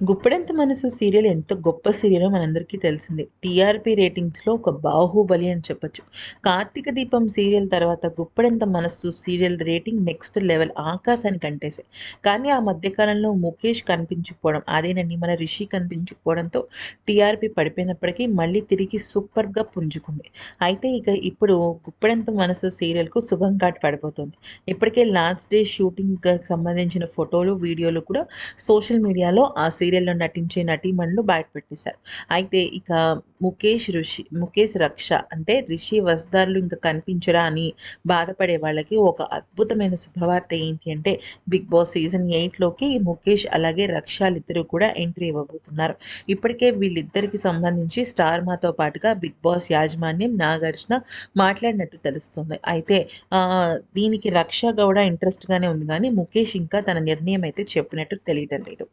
గుప్పెడంత మనసు సీరియల్ ఎంత గొప్ప సీరియలో మనందరికీ తెలిసిందే. టీఆర్పీ రేటింగ్స్లో ఒక బాహుబలి అని చెప్పొచ్చు. కార్తీక దీపం సీరియల్ తర్వాత గుప్పెడంత మనసు సీరియల్ రేటింగ్ నెక్స్ట్ లెవెల్ ఆకాశానికి అంటేసే. కానీ ఆ మధ్యకాలంలో ముఖేష్ కనిపించకపోవడం అదేనండి మన రిషి కనిపించకపోవడంతో టీఆర్పీ పడిపోయినప్పటికీ మళ్ళీ తిరిగి సూపర్గా పుంజుకుంది. అయితే ఇక ఇప్పుడు గుప్పెడంత మనసు సీరియల్కు శుభం కాటు పడిపోతుంది. ఇప్పటికే లాస్ట్ డే షూటింగ్ సంబంధించిన ఫోటోలు వీడియోలు కూడా సోషల్ మీడియాలో ఆ సీరియల్లో నటించే నటీమణులు బయటపెట్టేశారు అయితే ఇక ముఖేష్ ఋషి ముఖేష్ రక్ష అంటే రిషి వస్దార్లు ఇంకా కనిపించరా అని బాధపడే వాళ్ళకి ఒక అద్భుతమైన శుభవార్త ఏంటి అంటే బిగ్ బాస్ సీజన్ ఎయిట్లోకి ముఖేష్ అలాగే రక్షాలు ఇద్దరు కూడా ఎంట్రీ ఇవ్వబోతున్నారు. ఇప్పటికే వీళ్ళిద్దరికి సంబంధించి స్టార్ మాతో పాటుగా బిగ్ బాస్ యాజమాన్యం నాగార్జున మాట్లాడినట్టు తెలుస్తుంది. అయితే దీనికి రక్ష గౌడ ఇంట్రెస్ట్గానే ఉంది కానీ ముఖేష్ ఇంకా తన నిర్ణయం అయితే చెప్పినట్టు తెలియటం లేదు.